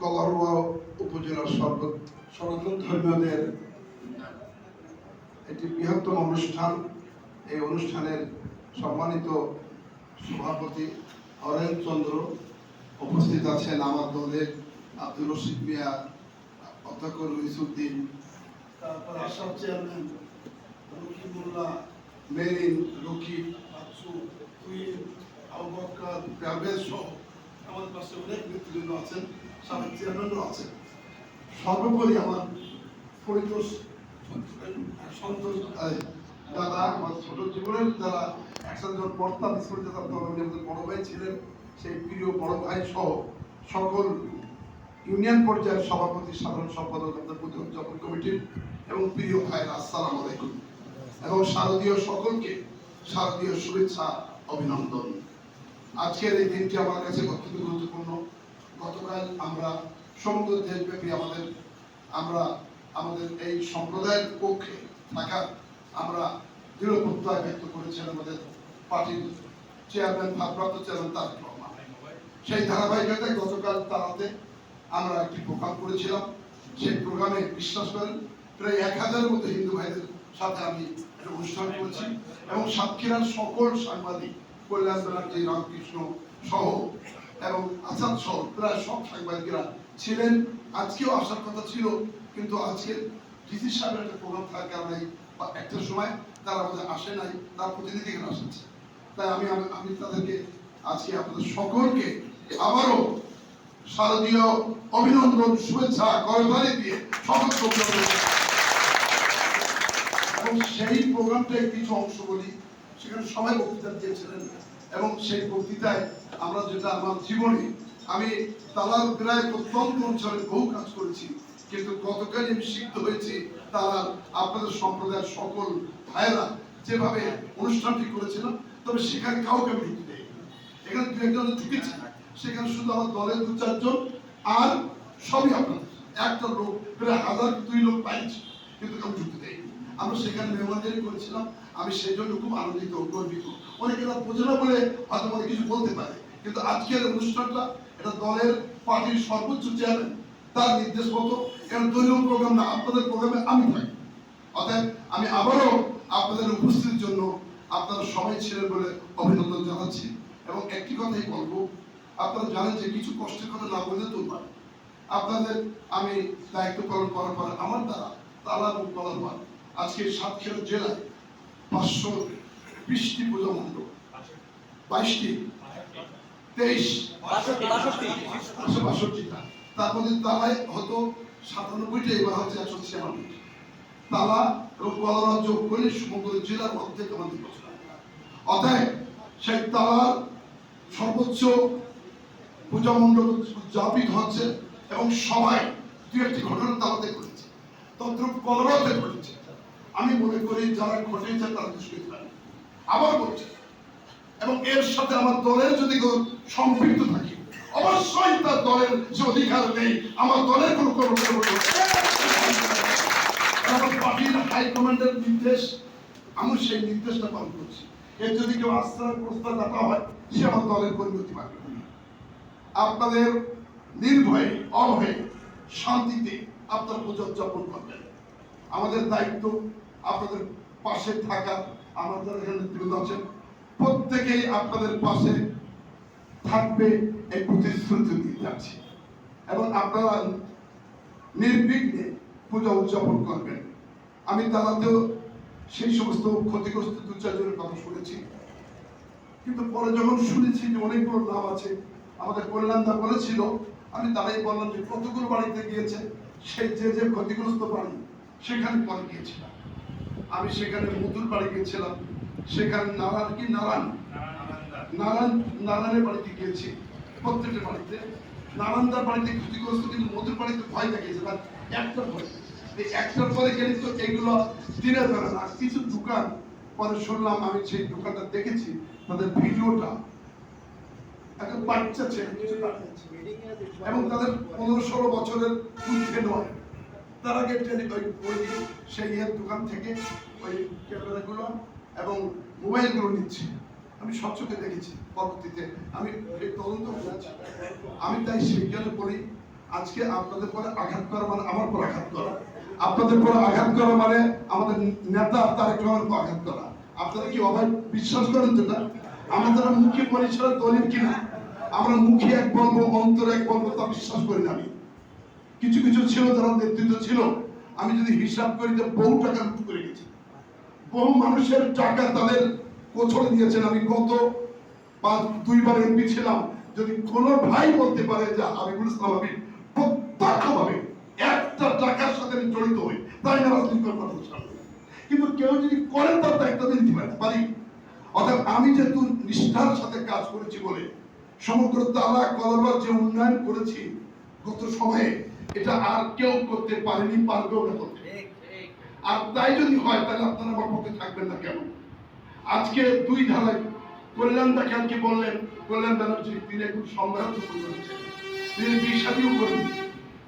কলারোয়া উপজেলার সর্ব সনাতন ধর্মীয়দের একটি বৃহত্তম অনুষ্ঠান। এই অনুষ্ঠানের সম্মানিত সভাপতি হরেন চন্দ্র উপস্থিত আছেন আমার দলের আব্দুল রশিদ মিয়া অধ্যক্ষ রইসুদ্দিন তারপর আসাম চেয়ারম্যান রকিবুল্লাহ মেরিন রকিব বাচ্চু আবু বকর সহ আমাদের পাশে অনেক নেতৃবৃন্দ আছেন সাবেক চেয়ারম্যানও আছেন। সর্বোপরি আমার পরিতোষ সন্তোষ দাদা, আমার ছোট জীবনের যারা একসাথে যখন পড়তাম, স্কুলে যেতাম আমাদের বড় ভাই ছিলেন, সেই প্রিয় বড় ভাই সহ সকল ইউনিয়ন পর্যায়ের সভাপতি, সাধারণ সম্পাদক, আমাদের প্রতি উদযাপন কমিটির এবং প্রিয় ভাইরা আসসালামু আলাইকুম। এবং শারদীয় সকলকে শারদীয় শুভেচ্ছা, অভিনন্দন। আজকের এই দিনটি আমার কাছে অত্যন্ত গুরুত্বপূর্ণ। গতকাল আমরা সমগ্র দেশব্যাপী আমাদের, আমরা আমাদের এই সম্প্রদায়ের পক্ষে থাকার আমরা দৃঢ় প্রত্যয় ব্যক্ত করেছেন আমাদের পার্টির চেয়ারম্যান, ভারপ্রাপ্ত চেয়ারম্যান রহমান। সেই ধারাবাহিকতায় গতকাল তারাতে আমরা একটি প্রোগ্রাম করেছিলাম। সেই প্রোগ্রামে বিশ্বাস করেন, প্রায় এক হাজারের মতো হিন্দু ভাইদের সাথে আমি অনুষ্ঠান করেছি এবং সাতক্ষীরার সকল সাংবাদিক কল্যাণ ব্যানার্জি রামকৃষ্ণ সহ এবং আসাদ সহ প্রায় সব সাংবাদিকরা ছিলেন। আজকেও আসার কথা ছিল, কিন্তু আজকে ডিসি সাহেবের একটা প্রোগ্রাম থাকার কারণে বা একটা সময়, তারা আমাদের আসে নাই, তার প্রতিনিধি এখানে আসছে তাই আমি, আমি- তাদেরকে আজকে আপনাদের সকলকে আবারও শারদীয় অভিনন্দন, শুভেচ্ছা করতালি দিয়ে অভিনন্দন এবং সেই প্রোগ্রামটায় কিছু অংশ বলি। সেখানে সবাই বক্তৃতা দিয়েছিলেন এবং সেই বক্তৃতায় আমরা যেটা আমার জীবনে, আমি তালার প্রায় প্রত্যন্ত অঞ্চলে বহু কাজ করেছি, কিন্তু গতকাল আমি সিদ্ধ হয়েছি তারা আপনাদের সম্প্রদায়ের সকল ভাইয়েরা যেভাবে অনুষ্ঠানটি করেছিলাম তবে সেখানে কাউকে আমি ঢুকতে দেই এখানে দু একজন ঢুকেছে সেখানে শুধু আমার দলের দু চারজন আর সবই আপনাদের। একটা লোক, প্রায় হাজার দুই লোক পাইছি, কিন্তু কেউ ঢুকতে দেয়নি। আমরা সেখানে মেহমানদারি করেছিলাম। আমি সেই জন্য খুব আনন্দিত, গর্বিত। অনেকেরা বোঝে না বলে হয়তো অনেক কিছু বলতে পারে। কিন্তু আজকের অনুষ্ঠানটা এটা দলের পার্টির সর্বোচ্চ চেয়ারম্যান তার নির্দেশ মতো এখানে দলীয় প্রোগ্রাম না, আপনাদের প্রোগ্রামে আমি থাকি। অতএব আমি আবারও আপনাদের উপস্থিতির জন্য আপনারা সবাই ছিলেন বলে অভিনন্দন জানাচ্ছি। এবং একটি কথাই বলব, আপনারা জানেন যে কিছু কষ্টের কথা না বলে তো পারে আপনাদের আমি দায়িত্ব পালন করার পর আমার দ্বারা তালা এবং কলার আজকে সাতক্ষীরা জেলায় পাঁচশো বিশটি পূজা মণ্ডপ। বাইশটি? তেইশ। একশো বাষট্টিটা। তার মধ্যে তালায় হতো সাতানব্বইটা এবার হচ্ছে একশো ছিয়ানব্বইটা তালা কলারা যোগ করে সমগ্র জেলার অর্ধেক আমাদের বছর। অতএব সেই তালার সর্বোচ্চ পূজা মণ্ডপ উদযাপিত হচ্ছে এবং সবাই দু একটি ঘটনা তালাতে করেছে। তদ্রুপ কলরাতে ঘটেছে আমি মনে করি যারা ঘটেছে তারা দুষ্কৃত আবার বলছে, এবং এর সাথে আমার দলের যদি সম্পৃক্ত থাকে, অবশ্যই তার দলের যে অধিকার নেই, আমার দলের কোনো কর্মকর্তা আমার পার্টির হাইকমান্ডের নির্দেশ, আমি সেই নির্দেশটা পালন করছি। এর যদি কেউ আস্থার প্রস্তাব রাখা হয়, সে আমার দলের পারবে না। আপনাদের নির্ভয়ে, অভয়ে, শান্তিতে আপনার পুজো উদযাপন করবেন। আমাদের দায়িত্ব আপনাদের পাশে থাকা আমাদের এখানে আছেন, প্রত্যেকেই আপনাদের পাশে থাকবে এই প্রতিশ্রুতি দিয়ে যাচ্ছি। এবং আপনারা নির্বিঘ্নে পূজা উদযাপন করবেন। আমি তারাতেও সেই সমস্ত ক্ষতিগ্রস্ত দু চারজনের কথা শুনেছি। কিন্তু পরে যখন শুনেছি যে অনেকগুলো নাম আছে, আমাদের কল্যাণদা বলেছিল, আমি তারাই বললাম যে কতগুলো বাড়িতে গিয়েছে, সেই যে যে ক্ষতিগ্রস্ত বাড়ি, সেখানে পরে গিয়েছিলাম। আমি সেখানে মধুর বাড়ি গিয়েছিলাম। সেখানে নারায়ণ, কি নারায়ণ? নারায়ণ, নারায়ণের বাড়িতে গিয়েছি প্রত্যেকটা বাড়িতে। বাড়িতে ক্ষতিগ্রস্ত, কিন্তু মধুর বাড়িতে ভয় দেখিয়েছে একটার পরে এই একটার পরে গেলে তো এগুলো দিনে ধরে না। কিছু দোকান, পরে শুনলাম আমি সেই দোকানটা দেখেছি, তাদের ভিডিওটা। একটা বাচ্চা ছেলে এবং তাদের পনেরো ষোলো বছরের নয়। ওই ওই সেই ইয়ের দোকান থেকে ওই ক্যামেরাগুলো এবং মোবাইলগুলো নিচ্ছে। আমি দেখেছি পরবর্তীতে। আমি তদন্ত করেছি। আমি তাই বলি আজকে আপনাদের পরে আঘাত করা মানে আমার পর আঘাত করা। আপনাদের পর আঘাত করা মানে আমাদের নেতা তারেক রহমানের উপর আঘাত করা। আপনারা কি অবাক বিশ্বাস করেন তো না? আমাদের মুখে পরিচয় দলিল কিনা, আমরা মুখে এক বলব অন্তর এক বলব তা বিশ্বাস করি না আমি। কিছু কিছু ছিল যারা নেতৃত্ব ছিল। আমি যদি হিসাব করি যে বহু টাকা লুট করে গেছি। বহু মানুষের টাকা তাদের কোছড়ে দিয়েছেন। আমি গত পাঁচ, দুইবার এমপি ছিলাম। যদি কোনো ভাই বলতে পারে যে হাবিবুল ইসলাম আমি প্রত্যক্ষভাবে একটা টাকার সাথে আমি জড়িত হই, তাই না রাজনীতি করে কথা বলছি। কিন্তু কেউ যদি করেন তার দায়িত্ব দিতে পারে পারি। অর্থাৎ আমি যেহেতু নিষ্ঠার সাথে কাজ করেছি বলে, সমগ্র তারা কলবার যে উন্নয়ন করেছি, গত সময়ে এটা আর কেউ করতে পারেনি, পারবেও না করতে। আর তাই যদি হয়, তাহলে আপনারা আমার পক্ষে থাকবেন না কেন? আজকে দুই ধারায় কল্যাণ দেখানকে বললেন, কল্যাণ ব্যানার্জি তিনি একটু সম্রাট তিনি বিষাদিও করেন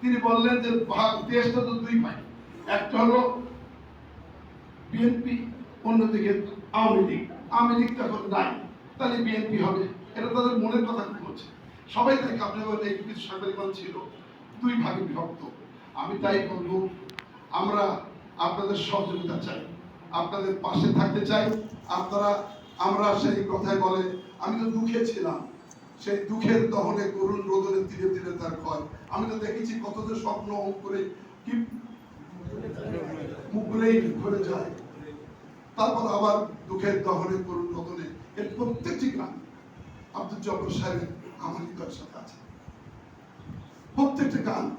তিনি বললেন যে, ভাগ, দেশটা তো দুই ভাই। একটা হলো বিএনপি, অন্যদিকে আওয়ামী লীগ। আওয়ামী লীগ তো এখন নাই। তাহলে বিএনপি হবে? এটা তাদের মনের কথা বলছে? সবাই তাই আপনি বলেন এই কিছু সাংবাদিক ছিল দুই ভাগে বিভক্ত। আমি তাই বলব, আমরা আপনাদের সহযোগিতা চাই। আপনাদের পাশে থাকতে চাই। আপনারা, আমরা সেই কথায় বলে, আমি তো দুঃখে ছিলাম। সেই দুঃখের দহনে করুণ রোদনে ধীরে ধীরে তার ক্ষয়। আমি তো দেখেছি কত যে স্বপ্ন করে কি মুখগুলোই ঘুরে যায়। তারপর আবার দুঃখের দহনে করুণ রোদনে এর প্রত্যেকটি গান আব্দুল জব্বর সাহেবের আমার হৃদয়ের সাথে আছে। প্রত্যেকটা গান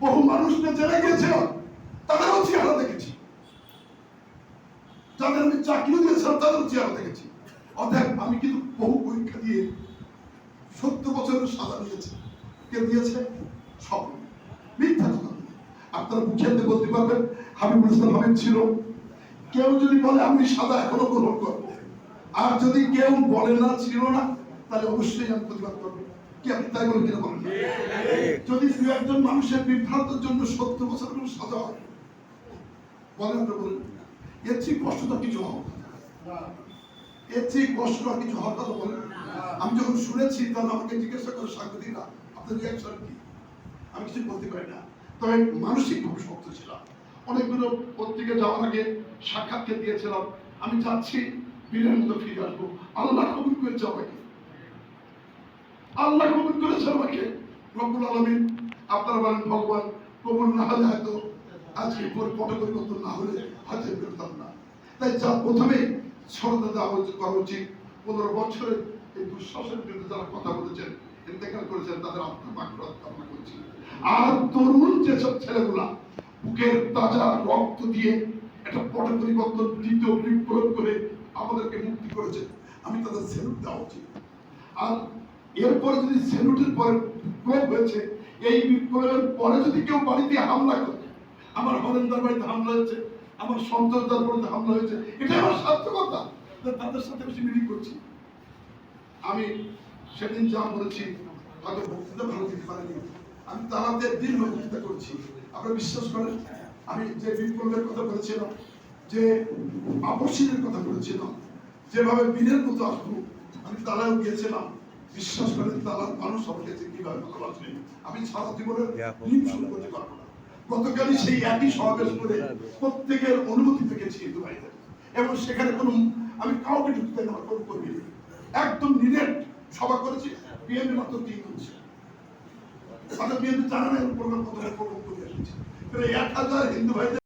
বহু মানুষকে জেলে গিয়েছিল তাদেরও চেহারা দেখেছি। যাদের আমি চাকরিও দিয়েছিলাম তাদেরও চেহারা দেখেছি। অর্থাৎ আমি কিন্তু বহু পরীক্ষা দিয়ে সত্তর বছরের সাজা নিয়েছি কে দিয়েছে? সব। মিথ্যা কথা। আপনারা মুখে বলতে পারবেন, হাবিবুল ইসলাম হাবিব ছিল। কেউ যদি বলে, আমি সাদা এখনও গ্রহণ করব। আর যদি কেউ বলে না, ছিল না, তাহলে অবশ্যই আমি প্রতিবাদ করব। কি আপনি তাই বলেন না? যদি একজন মানুষের বিভ্রান্তের জন্য সত্তর বছর কোনো সাজা হয়, বলেন বলেন। এর চেয়ে কিছু হওয়া এর চেয়ে কিছু হওয়ার কথা বলেন। আমি যখন শুনেছি, তখন আমাকে জিজ্ঞাসা করে, সাংবাদিকরা, আপনার রিয়াকশন কি? আমি কিছু বলতে পারি না। তবে মানসিক ভাবে শক্ত ছিলাম। অনেকগুলো পত্রিকা যাওয়ার আগে সাক্ষাৎকে দিয়েছিলাম। আমি যাচ্ছি বীরের মতো ফিরে আসব। আল্লাহ কবুল করেছে আমাকে। আল্লাহ কবুল করেছে আমাকে। রব্বুল আলমিন, আপনারা বলেন, ভগবান কবুল না হলে হয়তো আজকে পরে পট পরিবর্তন না হলে এ করতাম না। তাই যা প্রথমে শ্রদ্ধা দেওয়া করা উচিত। পনেরো বছরের এই দুঃশাসনের বিরুদ্ধে যারা কথা বলেছেন, ইন্তেকাল করেছেন, তাদের আত্মা মাকড়াত কামনা করছি। আর তরুণ যেসব ছেলেগুলা, বুকের তাজা রক্ত দিয়ে একটা পট পরিবর্তন, দ্বিতীয় বিপ্লব করে আমাদেরকে মুক্তি করেছে, আমি তাদের সেলুট দেওয়া উচিত। আর এরপরে যদি সেলুটের পরে বিপ্লব হয়েছে, এই বিপ্লবের পরে যদি কেউ বাড়িতে হামলা করে, আমার হরেন্দার বাড়িতে হামলা হয়েছে, আমার সন্তোষদার বাড়িতে হামলা হয়েছে এটা আমার সার্থকতা। তাদের সাথে বেশি মিটিং করছি। আমি সেদিন যা বলেছি, হয়তো বক্তৃতা ভালো দিতে পারিনি। আমি তারাদের দীর্ঘ বক্তৃতা করছি। আপনারা বিশ্বাস করেন, আমি যে বিপ্লবের কথা বলেছিলাম, যে আপসীনের কথা বলেছিলাম, যেভাবে বীরের মতো আসব, আমি তারাও গিয়েছিলাম। বিশ্বাস করেন তারার মানুষ আমাকে কীভাবে ভালোবাসবে আমি সারা ঋণ শোধ করতে পারব না। গতকালই সেই একই সমাবেশ করে প্রত্যেকের অনুমতি পেয়েছি দুবাইতে। এবং সেখানে কোনো আমি কাউকে ঢুকতে দেওয়ার কোনো কর্মী। একদম নিরেট সভা করেছি বিএনপি মাত্র তিন হচ্ছে বিএনপি জানা না প্রোগ্রাম কত প্রোগ্রাম করে এসেছে। এক হাজার হিন্দু ভাইদের